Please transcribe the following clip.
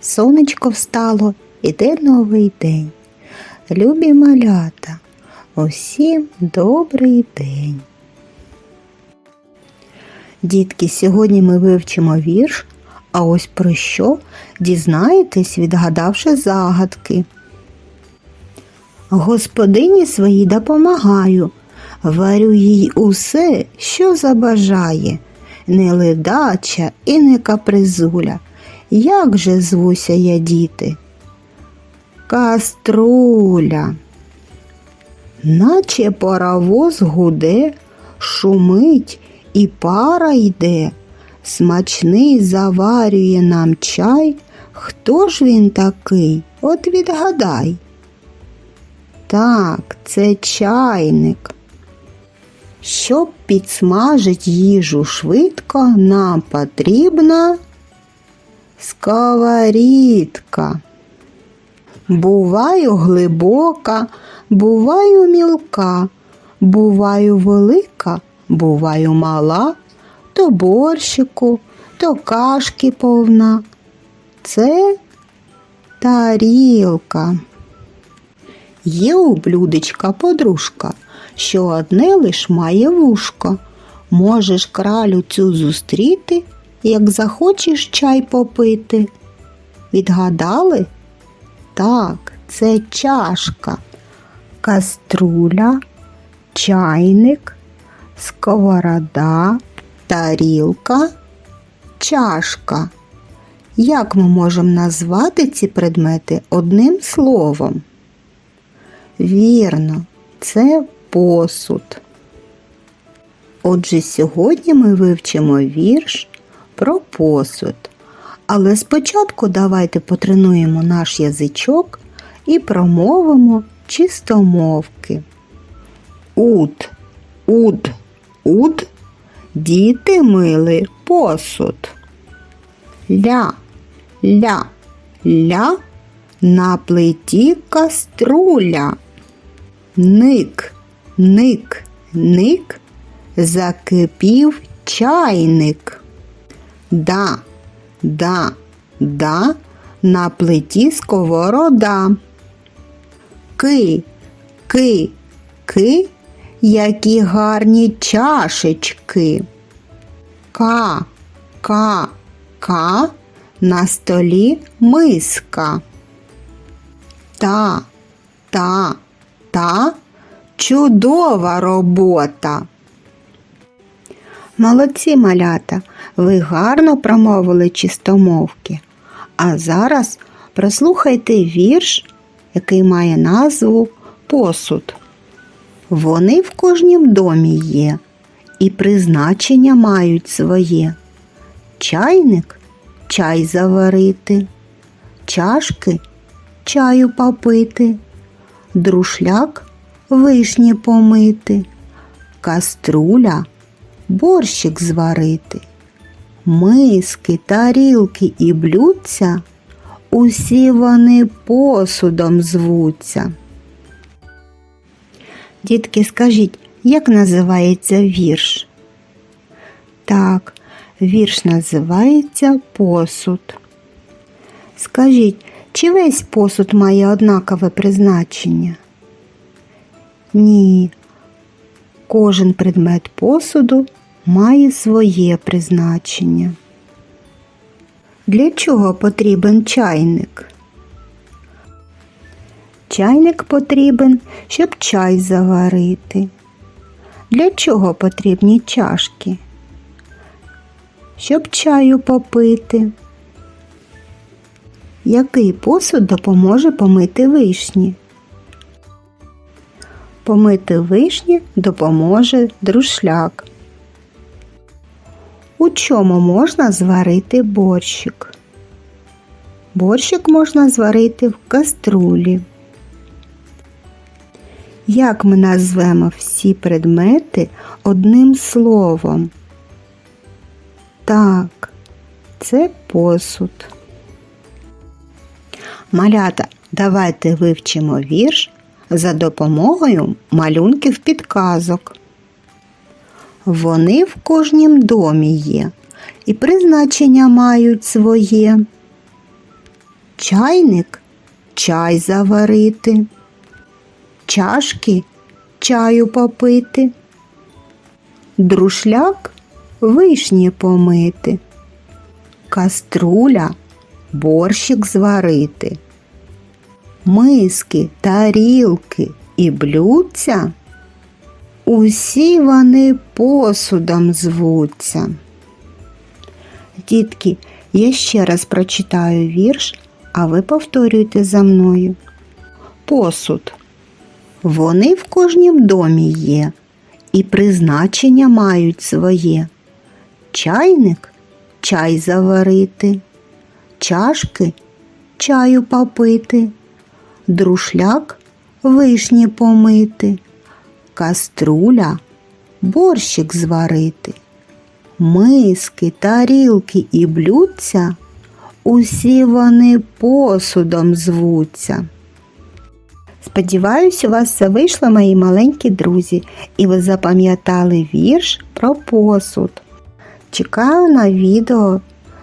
Сонечко встало, іде новий день. Любі малята, усім добрий день. Дітки, сьогодні ми вивчимо вірш, а ось про що дізнаєтесь, відгадавши загадки. Господині своїй допомагаю, варю їй усе, що забажає, не ледача і не капризуля. Як же звуся я, діти? Каструля. Наче паровоз гуде, шумить і пара йде, смачний заварює нам чай. Хто ж він такий? От відгадай. Так, це чайник. Щоб підсмажить їжу швидко, нам потрібна сковорідка. Буваю глибока, буваю мілка, буваю велика, буваю мала, то борщику, то кашки повна. Це тарілка. Є у блюдечка подружка, що одне лиш має вушко. Можеш кралю цю зустріти, як захочеш чай попити. Відгадали? Так, це чашка, каструля, чайник, сковорода, тарілка, чашка. Як ми можемо назвати ці предмети одним словом? Вірно, це посуд. Отже, сьогодні ми вивчимо вірш про посуд. Але спочатку давайте потренуємо наш язичок і промовимо чистомовки. Уд, уд, уд, діти мили посуд. Ля, ля, ля, на плиті каструля. Ник, ник, ник, закипів чайник. Да, да, да, на плиті сковорода. Ки, ки, ки, які гарні чашечки. Ка, ка, ка, на столі миска. Та, та, та, чудова робота. Молодці малята, ви гарно промовили чистомовки. А зараз прослухайте вірш, який має назву Посуд. Вони в кожнім домі є, і призначення мають своє. Чайник чай заварити, чашки чаю попити, друшляк вишні помити, каструля борщик зварити. Миски, тарілки і блюдця, усі вони посудом звуться. Дітки, скажіть, як називається вірш? Так, вірш називається посуд. Скажіть, чи весь посуд має однакове призначення? Ні. Кожен предмет посуду має своє призначення. Для чого потрібен чайник? Чайник потрібен, щоб чай заварити. Для чого потрібні чашки? Щоб чаю попити. Який посуд допоможе помити вишні? Помити вишні допоможе друшляк. У чому можна зварити борщик? Борщик можна зварити в каструлі. Як ми назвемо всі предмети одним словом? Так, це посуд. Малята, давайте вивчимо вірш за допомогою малюнків підказок. Вони в кожнім домі є і призначення мають своє. Чайник чай заварити, чашки чаю попити, друшляк вишні помити, каструля борщик зварити, миски, тарілки і блюдця. Усі вони посудом звуться. Дітки, я ще раз прочитаю вірш, а ви повторюйте за мною. Посуд. Вони в кожнім домі є, і призначення мають своє. Чайник чай заварити, чашки чаю попити, друшляк вишні помити, каструля борщик зварити, миски, тарілки і блюдця усі вони посудом звуться. Сподіваюсь, у вас все вийшло, мої маленькі друзі, і ви запам'ятали вірш про посуд. Чекаю на відео.